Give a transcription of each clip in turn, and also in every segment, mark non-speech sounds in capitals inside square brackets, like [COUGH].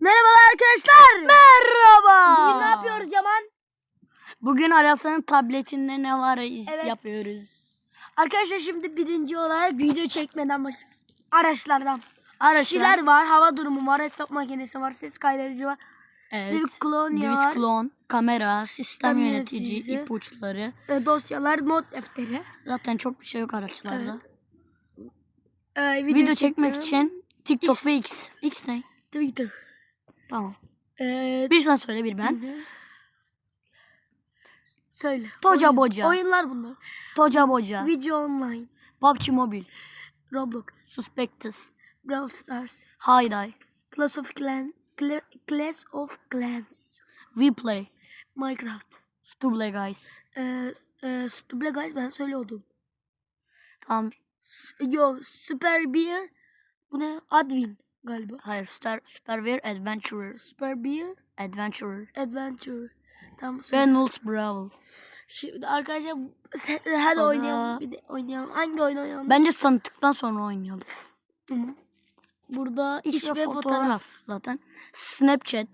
Merhabalar arkadaşlar. Merhaba. Bugün ne yapıyoruz Yaman? Bugün Alasa'nın tabletinde ne var Evet. yapıyoruz. Arkadaşlar şimdi birinci olarak video çekmeden başlıyoruz. Araçlardan. Araçlar. Kişiler var, hava durumu var, hesap makinesi var, ses kaydedici var. Evet. Divis var. klon, kamera, sistem Sistem yönetici, yöneticisi. ipuçları. e, dosyalar, not defteri. Zaten çok bir şey yok araçlarda. Evet. E, Video, çekmek çekiyorum. için TikTok X. ve X. X ne? Twitter. Tamam. E, Bir sen söyle bir ben. Söyle. Toca Oyun- boca. Oyunlar bunlar. Toca Boca. Video online. PUBG Mobile. Roblox. Suspectus. Brawl Stars. Hayday. Clash of Clans. Cla- Clash of Clans. WePlay. Minecraft. Stubble Guys. Ee, e, Stubble Guys ben söylüyordum. Tamam. Yo Super Beer. Bu ne? Adwin galiba. Hayır. Super, Superware Adventurer. Super Beer Adventurer. Adventure. Tamam. Ve Nulls Brawl. Şimdi arkadaşlar hadi da- oynayalım. Bir de oynayalım. Hangi oyun oynayalım? Bence sandıktan sonra oynayalım. Burada iş İş ve fotoğraf. zaten. Snapchat,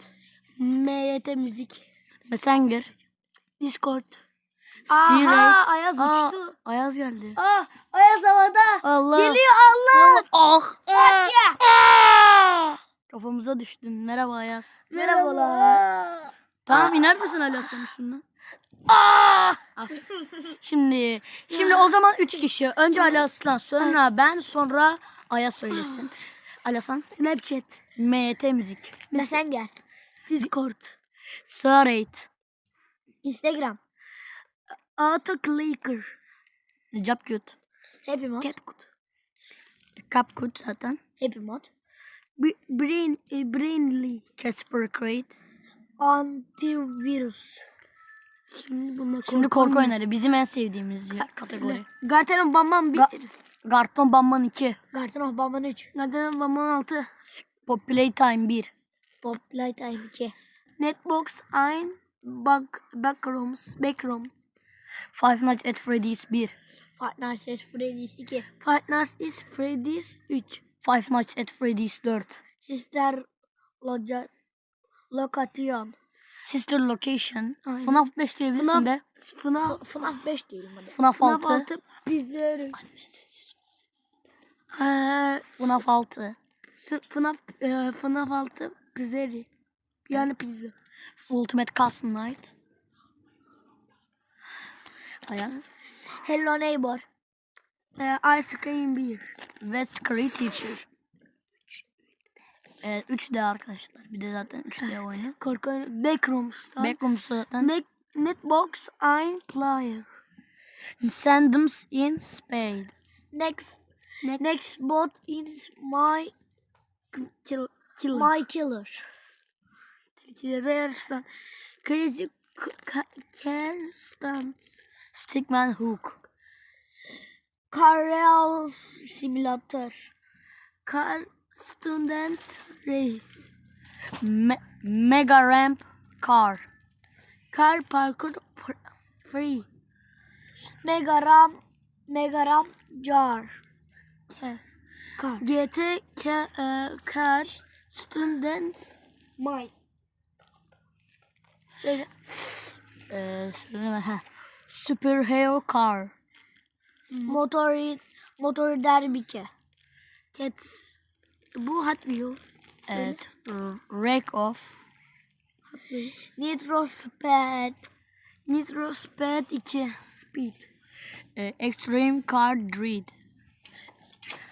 MYT müzik. Messenger, Discord. Aha Ayaz Aa, uçtu. Ayaz geldi. Ah Ayaz havada. Allah. Geliyor Allah. Ah. Ah! Kafamıza düştün. Merhaba Ayaz. Merhabalar. Tamam iner misin Alas'ın üstünden? Ah! Aferin. şimdi şimdi o zaman üç kişi. Önce Alaslan, sonra ben, sonra Ayaz söylesin. Alasan, Snapchat. MT müzik, Messenger. Discord. Sarate, Instagram. Autoclicker. Capcut, Happy Mod. Catcut. Capcut zaten, Happy Mod. B- brain, e, brainly. Casper Crate. Antivirus. Şimdi bununla Şimdi korku oyunları bizim en sevdiğimiz ya- kategori. Garten Bamban 1. Ga- Garton Bamban 2, Garten of Bamban 3. Garten of Bamban 6. Pop Playtime 1, Pop Playtime 2. Netbox 1. Back, backrooms. Backrooms. Five Nights at Freddy's 1, Five Nights at Freddy's 2. Five Nights at Freddy's 3. Five Nights at Freddy's 4, Sister Loca Location. Sister Location, Aynen. FNAF 5 diyebilirsin de, FNAF, FNAF 5 diyelim hadi. FNAF FNAF 6, 6 Pizzeria. Ee, FNAF 6, s- FNAF, e, FNAF 6 Pizzeria. Yani pizza. Ultimate Custom Night. Ayaz. Hello Neighbor. Ee, Ice Cream 1. Ve Scary Teacher. Evet 3D arkadaşlar. Bir de zaten 3D oyunu. Korku oyunu. Backrooms. Backrooms zaten. Net, Netbox 1 Player. Sandoms in Spade. Next. Next bot is my kill, killer. My killer. Tehlikeli yarıştan. Crazy Care Stand. Stickman Hook. Carreal Simulator. Car Student Race. Me- Mega Ramp Car. Car Parkour fr- Free. Mega Ram Mega Ram Jar. Car. Car. GT Ca- e, Car Student My. Söyle. Ee, söyleme, heh. Superhero Car. Motor Motor Derbike. Cats. Bu Hot Wheels. Evet. Wreck Off. Nitro Speed. Nitro Speed 2. Speed. Ee, Extreme Car Dread.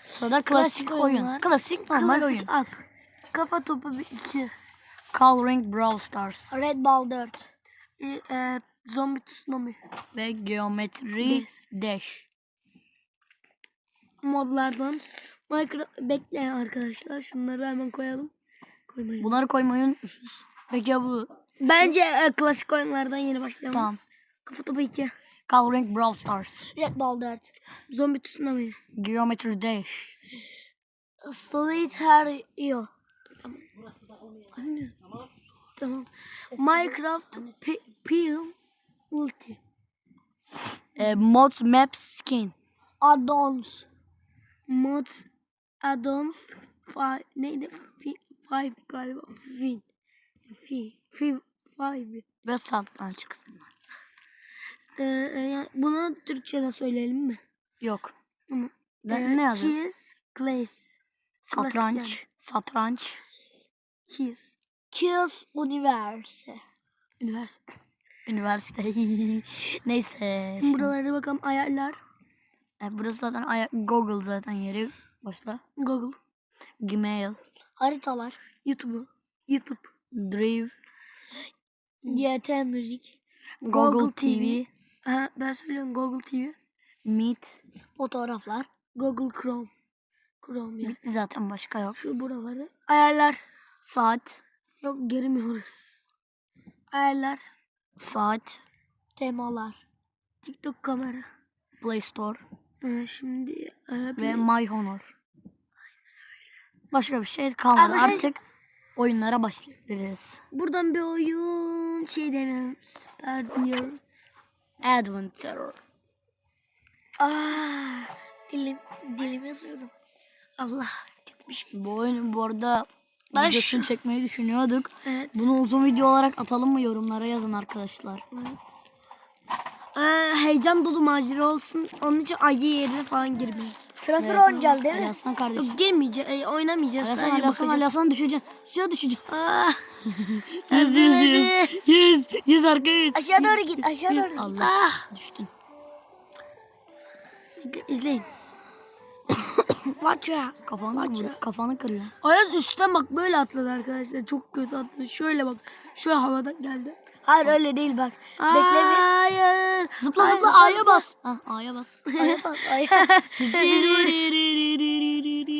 Sonra klasik, Klasik oyun. oyunlar. Klasik normal Klasik oyun. Az. Kafa topu 2. Coloring Brawl Stars. Red Ball 4. E, Zombie Tsunami. Ve Geometry Dash. Modlardan. Minecraft bekleyin arkadaşlar. Şunları hemen koyalım. Koymayın. Bunları koymayı unutmuşuz. Peki ya bu? Bence e, klasik oyunlardan yeni başlayalım. Tamam. Kafa topu 2. Coloring Brawl Stars. Red Ball 4. Zombie Tsunami. Geometry Dash. Solitaire. Tamam. Anne. Tamam. Minecraft P- Peel Ulti. Ee, Mods Map Skin. Addons. Mods. Addons. Fi- neydi? Fi- Five galiba. Fin. Fi. Fi. Five. Ve satranç kısmı. Ee, e, bunu Türkçe'de söyleyelim mi? Yok. Ama, Ne, Ee, ne yazıyor? Cheese. Glaze. Satranç. Satranç. Cheese. Kiss Üniversite. Üniversite. Üniversite. [LAUGHS] Neyse. şimdi- Buralara bakalım ayarlar. E, burası zaten aya- Google zaten yeri. Başla. Google. Gmail. Haritalar. YouTube. YouTube. Drive. YT Müzik. Google, Google TV. Ha, ben söylüyorum Google TV. Meet. Fotoğraflar. Google Chrome. Chrome ya. Bitti zaten başka yok. Şu buraları. Ayarlar. Saat. Yok girmiyoruz. Ayarlar. Saat. Temalar. TikTok kamera. Play Store. Ee, şimdi e, Ve My Honor. Başka bir şey kalmadı. Şey- Artık oyunlara başlayabiliriz. buradan bir oyun şey demiyorum. Süper diyor. Adventure. Aa, dilim dilimi ısırdım. Allah kötü bir şey. Bu oyunu bu arada Ben videosunu şu- çekmeyi düşünüyorduk. Evet. Bunu uzun video olarak atalım mı yorumlara yazın arkadaşlar. Ee, heyecan dolu macera olsun. Onun için ayı yerine falan girmeyin. Sıra Evet. oynayacağız Ali Hasan kardeşim. Yok girmeyeceğiz. e, oynamayacağız. Ali Hasan, Sadece Ali bakacağız. Hasan düşeceksin. Suya düşeceksin. Ah. [LAUGHS] Yüz, yüz. Yüz, yüz arka yüz. Aşağı doğru git. Aşağı doğru git. Allah Ah. düştün. İzleyin. Ya. Kafanı, vur, kafanı kırıyor. Ayaz üstten bak böyle atladı arkadaşlar. Çok kötü atladı. Şöyle bak. Şöyle havada geldi. Hayır öyle değil bak. Hayır. Zıpla Ay, zıpla A'ya bas. Ha, [LAUGHS] A'ya bas. Aya bak aya. [LAUGHS]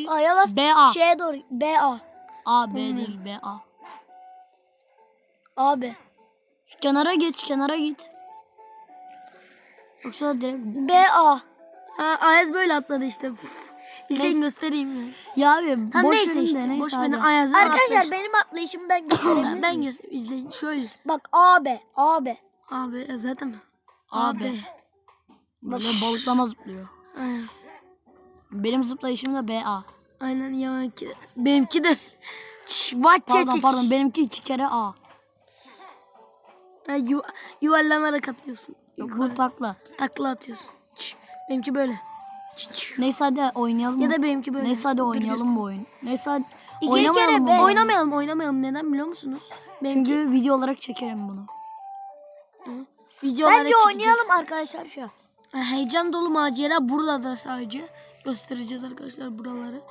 Aya bas. B A. Şeye doğru. B A. A B değil B A. Abi. Şu kenara geç kenara git. Yoksa direkt B A. Ha, Ayaz böyle atladı işte. Uf. İzleyin göstereyim mi? ya abi Ha, boş neyse işte. neyse boş hadi. verin Ayaz'ın Arkadaşlar atlayışı. benim atlayışımı ben göstereyim. Ben, ben göster izleyin. Şöyle. bak A B. A B. Abi e, zaten. Abi. Böyle balıklama zıplıyor. Aynen. Benim zıplayışım da B A. Aynen yamanki. Benimki de. Pardon çek. pardon benimki iki kere A. Ha, yu, yuvarlanarak atıyorsun. Yok bu takla. Takla atıyorsun. Benimki böyle. Neyse hadi oynayalım. Ya da benimki böyle. Neyse hadi oynayalım bu oyun. Neyse hadi İki oynamayalım kere be. oyunu? Oynamayalım oynamayalım. Neden biliyor musunuz? Benimki Çünkü video olarak çekerim bunu. video olarak Bence çekeceğiz. oynayalım arkadaşlar şu. an. Ha, Heyecan dolu macera burada da sadece. Göstereceğiz arkadaşlar buraları.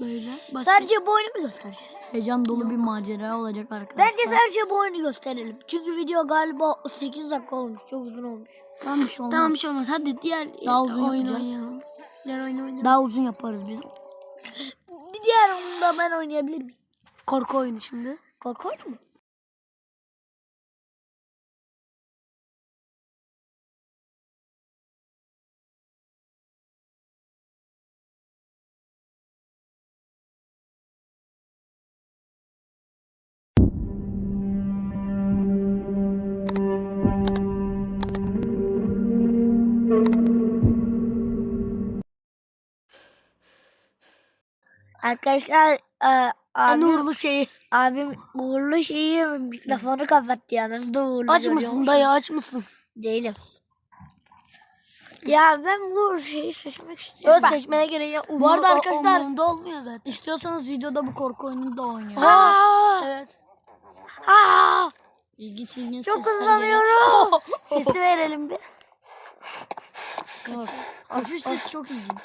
Böyle. Basit. Sadece bu oyunu mu göstereceğiz? Heyecan dolu bir macera olacak arkadaşlar. Bence sadece bu oyunu gösterelim. Çünkü video galiba 8 dakika olmuş. Çok uzun olmuş. Tamam bir şey olmaz. Tamam bir şey olmaz. Hadi diğer Daha uzun oyun yapacağız. oynayalım. Diğer oyun oynayalım. Daha uzun yaparız biz. Bir diğer oyunu da ben oynayabilir miyim? Korku oyunu şimdi. Korku oyunu mu? Arkadaşlar e, En abim, uğurlu şeyi. abim uğurlu şeyi mikrofonu kapattı ya. Nasıl da uğurlu Aç mısın dayı aç mısın? Değilim. Ya ben bu şeyi seçmek istiyorum. Öz seçmeye göre ya Bu arada arkadaşlar- umurumda olmuyor zaten. İstiyorsanız videoda bu korku oyununu da oynayalım. Aa, Evet. aa, İlginç ilginç çok hızlanıyorum. [LAUGHS] Sesi verelim bir. Aa, Şu ses çok ilginç.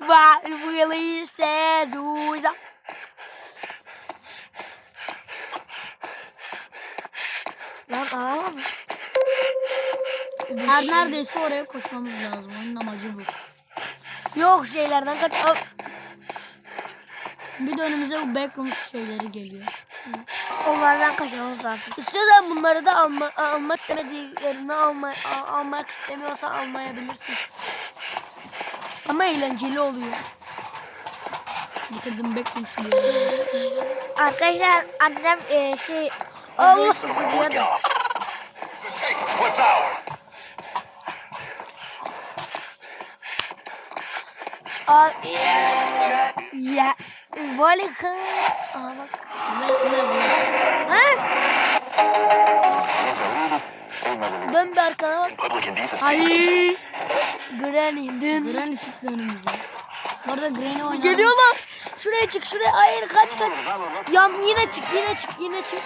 What really says up? Lan araba mı? Her neredeyse oraya koşmamız lazım. Oyunun amacı bu. Yok şeylerden kaç. Bir de önümüze bu Backrooms şeyleri geliyor. Onlardan kaçmamız lazım. İstiyorsan bunları da alma, almak istemediklerini alma, al- almak istemiyorsan almayabilirsin. Ama eğlenceli oluyor. Bitirdim Backrooms'u diyor. Arkadaşlar annem e, şey Allah! Out? Aa, ya. Kı. Aa bak. Dön bir arkana bak. Hayır. Granny dün. Granny çıktı önümüze. Bu arada Granny oynadı. Geliyorlar. Şuraya çık şuraya. Hayır kaç kaç. Yan yine çık yine çık yine çık.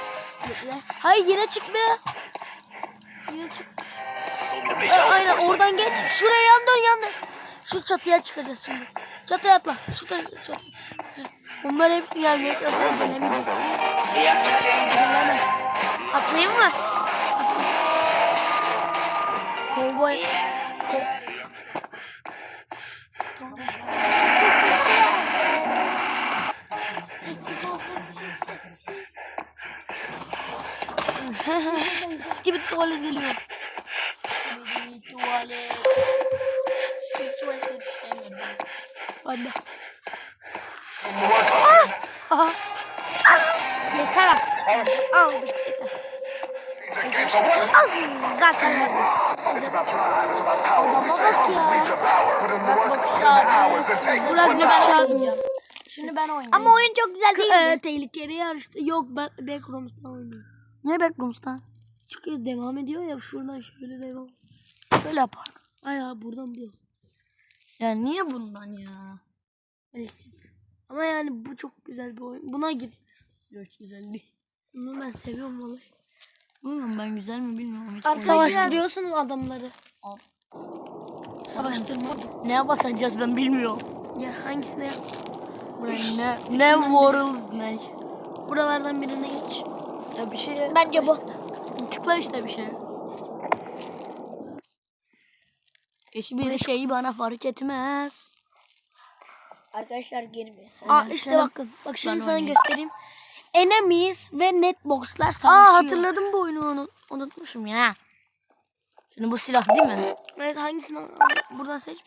Hayır yine çık be. Yine çık. Child aynen oradan geç. Şuraya yan dön yan dön. Şu çatıya çıkacağız şimdi. Çatıya atla. Şu çatıya. Heh. Onlar hepsi gelmeye çalışıyor. Gelemeyecek. Gelemez. Atlayayım mı? Kovboy. Sessiz ol sessiz sessiz. Skibidi tuvalet geliyor. Tuvalet. Tuvalet sevmiyorum. Hadi. Aha. Yeter artık. Aldık yeter. Worth. Zaten say bak ya. hours and take Burak ours. şey yapmayacağız. Şimdi ben oynayayım. Ama oyun çok güzel değil mi? Ee, tehlikeli yarışta. Yok ben Backrooms'tan oynuyorum. Niye Backrooms'tan? Çıkıyor devam ediyor ya şuradan şöyle devam. Şöyle yapar. Ay ya buradan bir. Ya niye bundan ya? Maalesef. Ama yani bu çok güzel bir oyun. Buna gir. Yok güzel değil. Bunu ben seviyorum vallahi. Bilmiyorum ben güzel mi bilmiyorum. Hiç. Savaştırıyorsun adamları. Al. Savaştırma. Neye basacağız ben bilmiyorum. Ya hangisine yap? Buraya ne, ne world ne? Buralardan birine geç. Ya bir şey. Bence bu. Tıkla işte bir şey. Hiçbir şey bana fark etmez. Arkadaşlar girmiyor. Aa Evet, işte sen- bakın. Bak şimdi Ben sana oynayayım. göstereyim. Enemies ve netboxlar savaşıyor. Aa hatırladım bu oyunu onu unutmuşum ya. Şimdi bu silah değil mi? Evet hangisini al- buradan seç.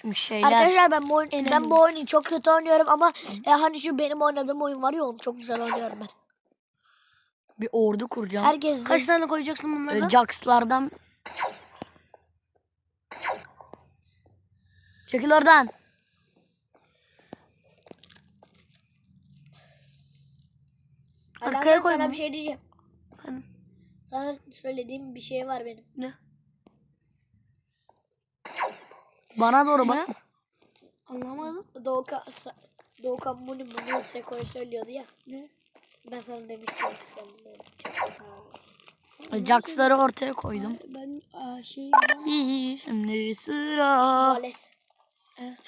Şimdi şeyler. Arkadaşlar ben bu, oyun, ben bu oyunu çok kötü oynuyorum ama e, hani şu benim oynadığım oyun var ya onu çok güzel oynuyorum ben. Bir ordu kuracağım. Herkes de Kaç tane koyacaksın bunları? Böyle Jax'lardan. Çekil oradan. Arkaya koy sana bir şey diyeceğim. Efendim, Sana söylediğim bir şey var benim. Ne? Bana doğru bak. Anlamadım. Doğukan, Doğukan bunu bunu Seko'ya söylüyordu ya. Ne? Ben sana demiştim ki sen bunu çok Jax'ları ortaya koydum. Ben aa, şey Şimdi sıra. Vales.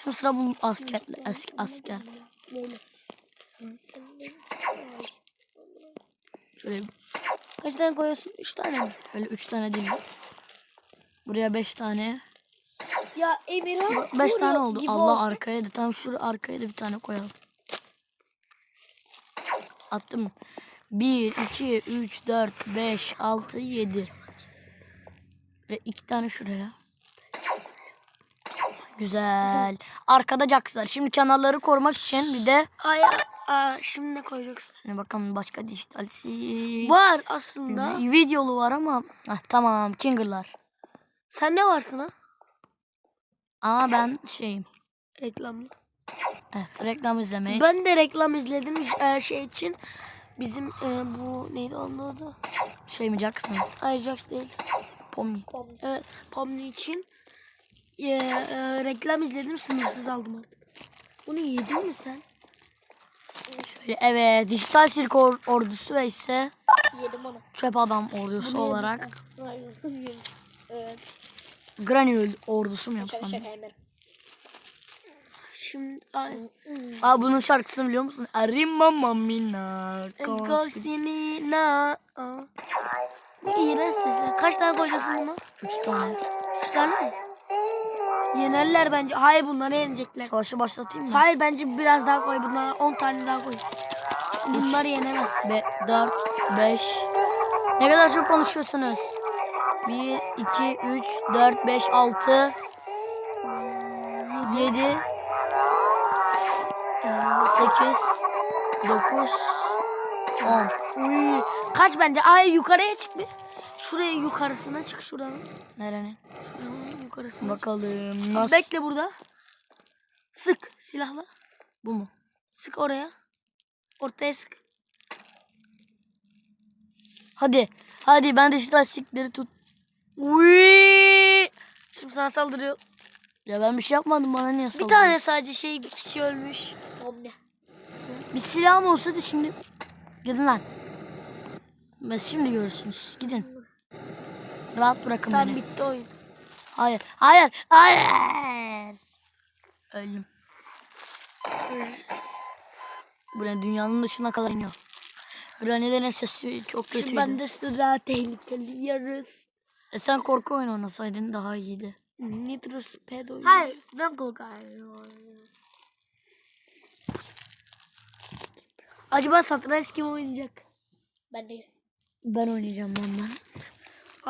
Şimdi sıra bu asker, asker, asker. böyle. Şöyle, Kaç tane koyuyorsun? Üç tane mi? şöyle üç tane değil. Buraya beş tane. Ya Emirhan Beş tane oldu. Allah oldu. arkaya da tam şuraya arkaya da bir tane koyalım. Attım. 1, 2, 3, 4, 5, 6, 7. Ve iki tane şuraya. Güzel. Arkada Jax'lar. Şimdi kanalları korumak için bir de Ay aa, şimdi ne koyacaksın? Şimdi bakalım başka dijitalsi. Var aslında. Videolu var ama Heh, tamam Kinger'lar. Sen ne varsın ha? Ama ben şeyim. Reklamlı. Evet, reklam izlemeyi. Ben de reklam izledim e, şey için. Bizim e, bu neydi onun adı? Şey mi Jackson? Ajax değil. Pomni. Evet, Pomni için e, e, reklam izledim sınırsız aldım artık. Bunu yedin mi sen? Şöyle, Evet, dijital sirk or- ordusu ve ise Yedim onu. çöp adam ordusu olarak Hayır. evet. Granule ordusu mu Şaka yapsam? şaka. Şimdi ay, Aa bunun şarkısını biliyor musun? Arima mamina. Gosini na. aa. Bu iğrenç sesler. Kaç tane koyacaksın bunu? Üç tane. Üç tane mi? Yenerler bence. Hayır bunları yenecekler. Savaşı başlatayım mı? Hayır bence biraz daha koy bunlara. 10 tane daha koy. Bunlar yenemez. Be 4, 5. Ne kadar çok konuşuyorsunuz? 1, 2, 3, 4, 5, 6, 7, 8, 9, 10. Uy. Kaç bence? Ay yukarıya çık bir. Şuraya yukarısına çık şuranın. Nerenin? Şuranın yukarısına. Bakalım nasıl? Bekle burada. Sık silahla. Bu mu? Sık oraya. Ortaya sık. Hadi. Hadi ben de şu lastikleri tut. Uy! Şimdi sana saldırıyor. Ya ben bir şey yapmadım bana niye Bir saldırdın? tane sadece şey bir kişi ölmüş. Omni. Bir silahım olsaydı şimdi. Gidin lan. Ben şimdi görürsünüz. Gidin. Rahat bırakın beni. bitti oyun. Hayır. Hayır. Hayır. Öldüm. Buraya dünyanın dışına kadar iniyor. Granny'lerin sesi çok kötüydü. Şimdi ben de sıra tehlikeli yarız. E sen korku oyunu oynasaydın daha iyiydi. Nitro Speed oyunu. Hayır ben korkarım. Acaba satranç kim oynayacak? Ben değil. Ben oynayacağım ondan.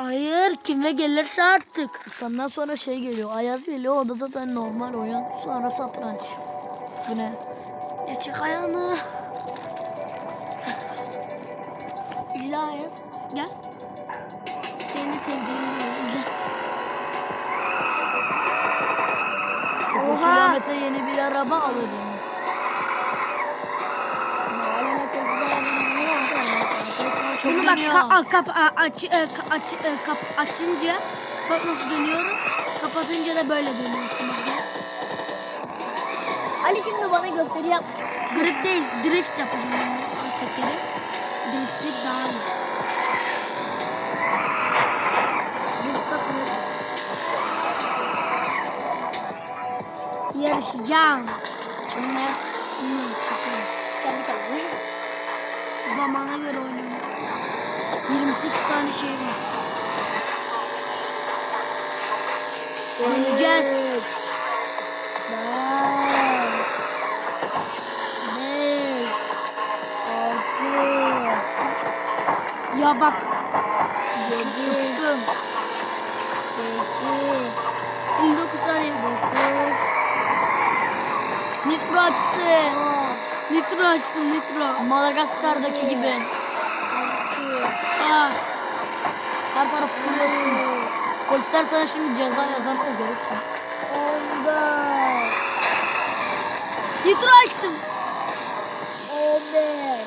Hayır kime gelirse artık. Senden sonra şey geliyor. Ayaz geliyor. O da zaten normal oyun. Sonra satranç. Bu ne? Geçek ayağını. İzle Ayaz. Gel. Seni sevdiğim izle. Sıfır kilometre yeni bir araba alırım. Bak ka- a- kap a- aç, e, ka- aç, e, kap açınca bak nasıl dönüyorum. Kapatınca da böyle dönüyorsun bak gel. Ali şimdi bana gösteri yap. Grip değil, drift yapacağım yani alt tekeri. Driftlik daha iyi. Yarışacağım. Şimdi ne? Kesin. Kendi kendine. Zamana göre oynuyorum. 28 tane şey var. Oynayacağız. Altı. Ya bak. Yedi. Tuttum. Sekiz. 59 saniye. Dokuz. Nitro açtı. Nitro açtım nitro. Madagaskar'daki gibi. Aa, Her tarafı kırıyorsun. Polisler sana şimdi ceza yazarsa görürsün. On dört. nitro açtım. On beş.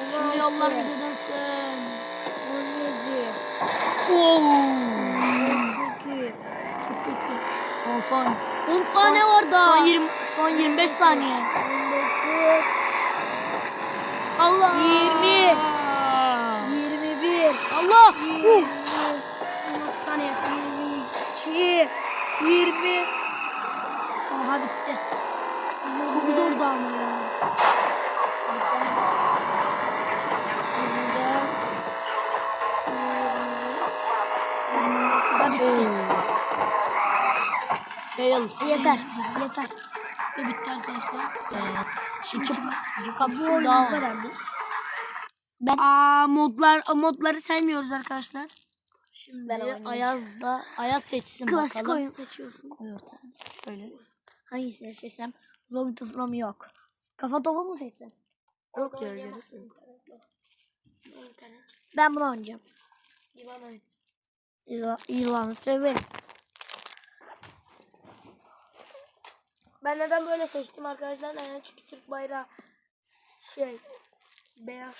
On Şimdi altı, yollar bize dönsün. On yedi. Oo. Çok kötü. Son son. 10 tane var daha. Son 20 son 25 saniye. On dokuz. Allah. 20. Allah. Uh. 16 saniye. Yirmi iki. Yirmi. Aha bitti. Çok zordu ama ya. Fail. Yeter. Yeter. Ve bitti arkadaşlar. Evet. Şimdi iki kapsül daha var. Aa modlar modları saymıyoruz arkadaşlar. Şimdi Ben. Ayaz da Ayaz seçsin Klasik bakalım. oyun seçiyorsun. Koy ortaya. Şöyle. Hangisini seçsem? Zombi tuzlam yok. Kafa topu mu seçsem? Yok diyor görürsün. Ben bunu oynayacağım. İvan oyun. Yılan, yılanı severim. Ben neden böyle seçtim arkadaşlar? Neden? Çünkü Türk bayrağı şey beyaz.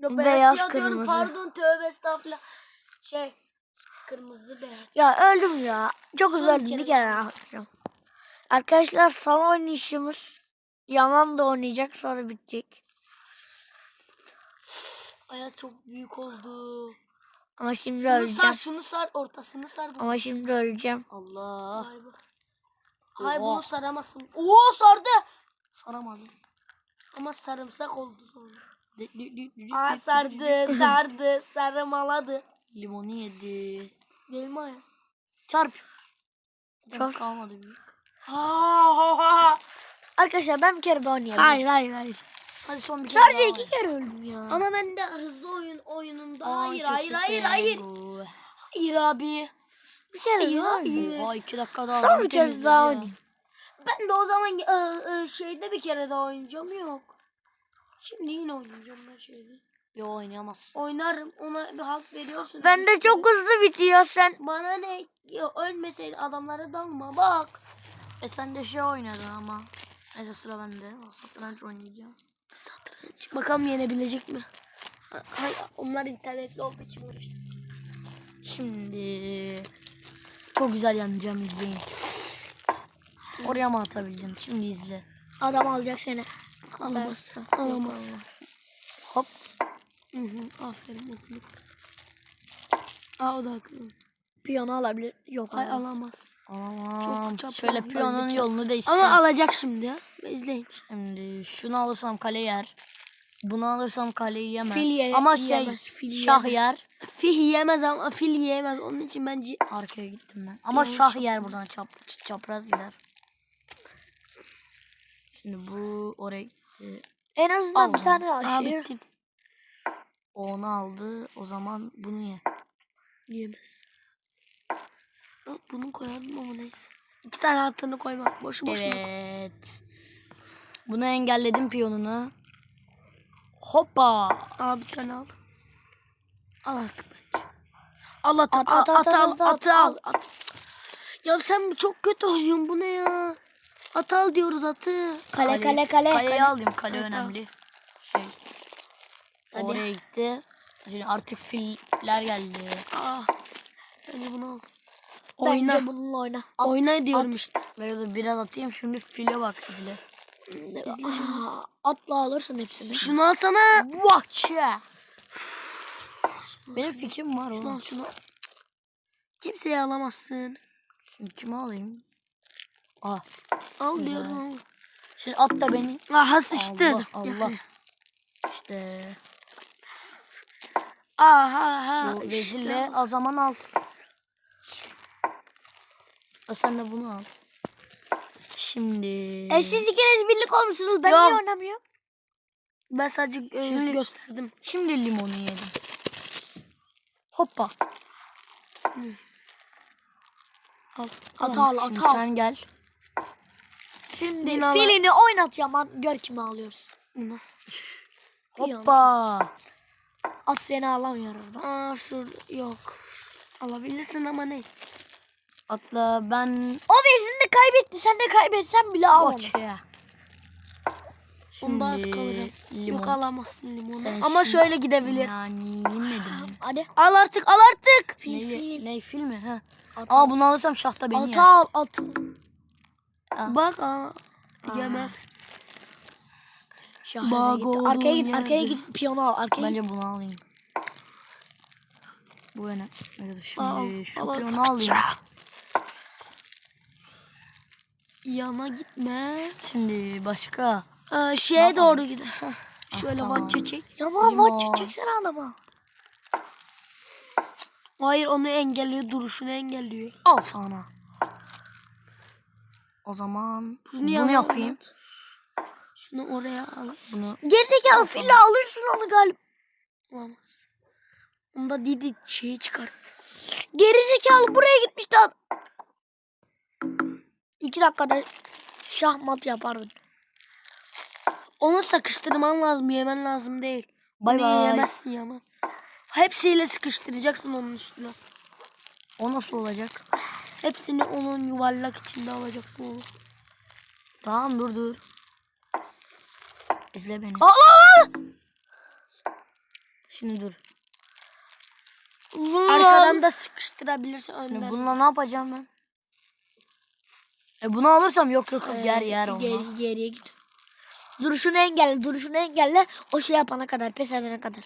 Yo, beyaz, Beyaz, siyah diyorum, kırmızı. Pardon tövbe estağfurullah. Şey kırmızı beyaz. Ya öldüm ya. Çok kere bir kere daha yapacağım. Arkadaşlar son oynayışımız. Yaman da oynayacak sonra bitecek. Ayaz çok büyük oldu. Ama şimdi Şunu sar, öleceğim. şunu sar, ortasını sar. Ama şimdi öleceğim. Allah. Oha. bunu saramazsın. Oo sardı. Saramadım. Ama sarımsak oldu sonra. Aa sardı, sardı, sarımaladı. Limonu yedi. Değil mi Ayaz? Çarp. Çarp. Kalmadı büyük. Ha ha ha. Arkadaşlar ben bir kere daha oynayayım. Hayır hayır hayır. Hadi son bir kere Sadece daha iki kere öldüm ya. Ama ben de hızlı oyun oyunumda. Aa, hayır hayır hayır hayır. Hayır abi. bir kere Hayır daha hayır. Oha iki dakika daha. Son bir kere daha ya. oynayayım. Ben de o zaman e, e, şeyde bir kere daha oynayacağım yok. Şimdi yine oynayacağım ben şeyde. Yo oynayamaz. Oynarım. Ona bir hak veriyorsun. Ben de çok hızlı bitiyor sen. Bana ne? Ya, ölmeseydin adamlara dalma. Bak. E sen de şey oynadın ama. Neyse sıra bende. O satranç oynayacağım. Satranç. Bakalım yenebilecek mi? Ha- Hayır, onlar internetli olduğu için uğraştım. Şimdi çok güzel yanacağım izleyin. Oraya mı atabildim? Şimdi izle. Adam alacak seni. Alamaz. Alamaz. Hop. Hı hı. Aferin mutluluk. Aa o da akıllı. Piyano alabilir. Yok Ay alamaz. alamaz. Aman. çapraz Şöyle ben piyonun de- yolunu değiştir. Ama alacak şimdi ya. İzleyin. Şimdi şunu alırsam kale yer. Bunu alırsam kaleyi yemez. Fil yer- ama şey yiyemez, fil şah yemez. yer. Fil yiyemez ama fil yiyemez. Onun için bence Arkaya gittim ben. Ama Yanlış şah yer buradan çap, çapraz gider. Şimdi bu oraya gitti. En azından bir Allah. tane Aa aşıyor. bittim. O onu aldı. O zaman bunu ye. Yiyemez. Aa, Bunu koyardım ama neyse. İki tane attığını koyma. Boşu boşuna. Evet. Bunu engelledim piyonunu. Hoppa. Aa bir tane al. Al bence. Al At, al, at, at, atı al, at, at, atı al. at. Ya sen çok kötü oynuyorsun bu ne ya? At al diyoruz atı. Kale kale kale. Kaleyi alayım. Kale Evet, önemli. Şey. Hadi. Oraya gitti. Şimdi artık filler geldi. Aa. Bence bunu al. Oyna. Oyna. bununla oyna. Oyna diyorum at. işte. Böyle biraz atayım. Şimdi file bak izle. Aa, atla alırsın hepsini. Şunu alsana. Watch ya. Benim fikrim var Şunu oğlum. al şunu. Kimseye alamazsın. Kimi alayım? Ah. Al diyorum. Şimdi at da beni. Aha sıçtın. Allah Allah. Yani. İşte. Aha ha. Bu işte. vezirle o zaman al. O sen de bunu al. Şimdi. E siz ikiniz birlik olmuşsunuz. Ben Yok. niye oynamıyorum? Ben sadece e, Şimdi- gösterdim. Şimdi limonu yedim. Hoppa. Al. Hata al Şimdi hata al. sen gel. Şimdi Dinala. filini oynat Yaman. Gör kimi alıyoruz. Bunu. Hoppa. At seni alamıyor orada. Aa şurada yok. Alabilirsin ama ne? Atla ben. O vezini de kaybetti. Sen de kaybetsen bile al onu. Watch ya. Onda az Şimdi limon. Yok alamazsın limonu. Sen ama şimdi- şöyle gidebilir. Yani yemedim. [GASPS] Hadi. Al artık al artık. Fil Ne, fil. ne fil mi? Ha. At, Aa bunu alırsam şahta beni At yer. al at. Aa. Bak aa. Yemez. Şahane Bak gitti. oğlum Arkaya git arkaya git. Piyano al. Arkaya git. Bence bunu alayım. Bu ne? Evet, Şimdi Al, şu al artık. alayım. Yana gitme. Şimdi başka. Ee, şeye doğru gider. Heh, Şöyle tamam. bak çek. Yaman Limon. maç çeksene adama. Hayır onu engelliyor. Duruşunu engelliyor. Al sana. O zaman Bunu bunu, yapayım. at. Şunu oraya al. Bunu Gerizekalı fille alırsın onu galiba. Olamaz. Onda Didi şeyi çıkart. Gerizekalı buraya gitmişti adam. İki dakikada şahmat yapardın. Onu sıkıştırman lazım. Yemen lazım değil. Bay Onu bay. Yemezsin yaman. Hepsiyle sıkıştıracaksın onun üstüne. o nasıl olacak? Hepsini onun yuvarlak içinde alacaksın onu. Tamam dur dur. İzle beni. Allah! Şimdi dur. Arkadan da sıkıştırabilirsin önden. bununla ne yapacağım ben? E bunu alırsam yok yok yok yer yer olma. Geri, geriye git. Duruşunu engelle, duruşunu engelle. O şey yapana kadar, pes edene kadar.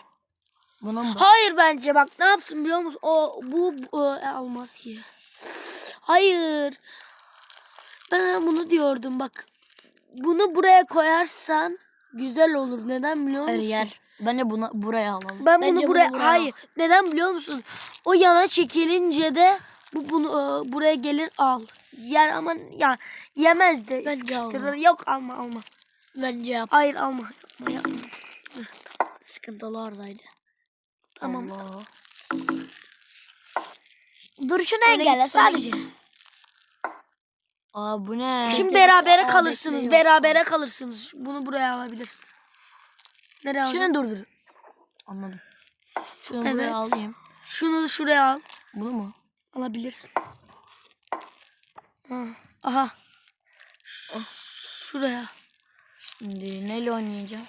Buna mı? Hayır bence bak ne yapsın biliyor musun? O bu, bu e, almaz ki. Hayır. Ben bunu diyordum bak. Bunu buraya koyarsan güzel olur. Neden biliyor musun? Hayır yer. Bence buna buraya alalım. Ben Bence bunu bunu buraya buraya hayır. Neden biliyor musun? O yana çekilince de bu bunu e, buraya gelir al. Yer ama ya yemez de Bence sıkıştırır. alma. Yok alma alma. Bence yap. Hayır alma. Yapma, yapma. Sıkıntılı oradaydı. Tamam. Allah. Duruşunu engelle sadece. Aa bu ne? Şimdi berabere kalırsınız. berabere kalırsınız. Bunu buraya alabilirsin. Nereye alacaksın? Şimdi dur dur. Anladım. Şunu Evet. buraya alayım. Şunu da şuraya al. Bunu mu? Alabilirsin. Ha, Aha. Şuraya. Şimdi neyle oynayacağım?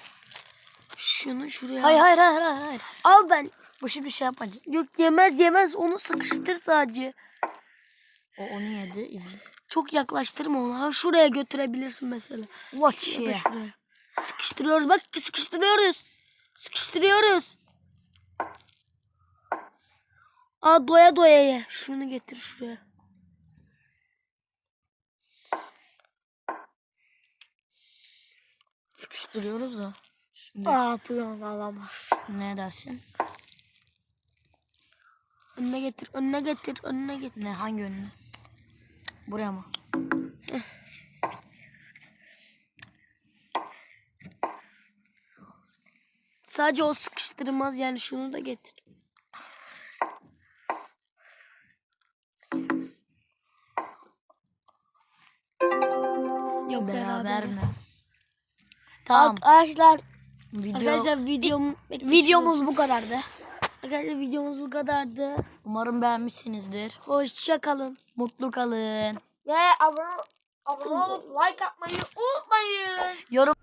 Şunu şuraya. Hayır al. hayır hayır hayır. hayır. Al ben. Bu şimdi şey yapmadı. Yok yemez yemez onu sıkıştır sadece. O onu yedi. izle. Çok yaklaştırma onu. Ha şuraya götürebilirsin mesela. Watch Ya da şuraya. Sıkıştırıyoruz. Bak sıkıştırıyoruz. Sıkıştırıyoruz. Aa doya doya ye. Şunu getir şuraya. Sıkıştırıyoruz da. Şimdi Ne yapıyorsun alamaz. ne dersin? Önüne getir. Önüne getir. Önüne getir. Ne hangi önüne? Buraya mı? Sadece o sıkıştırmaz yani şunu da getir. Yok Beraber beraber. mi? Tamam. Arkadaşlar Video Arkadaşlar videom videomuz bu kadardı. Arkadaşlar videomuz bu kadardı. Umarım beğenmişsinizdir. Hoşça kalın. Mutlu kalın. Ve abone, abone olup like atmayı unutmayın. Yorum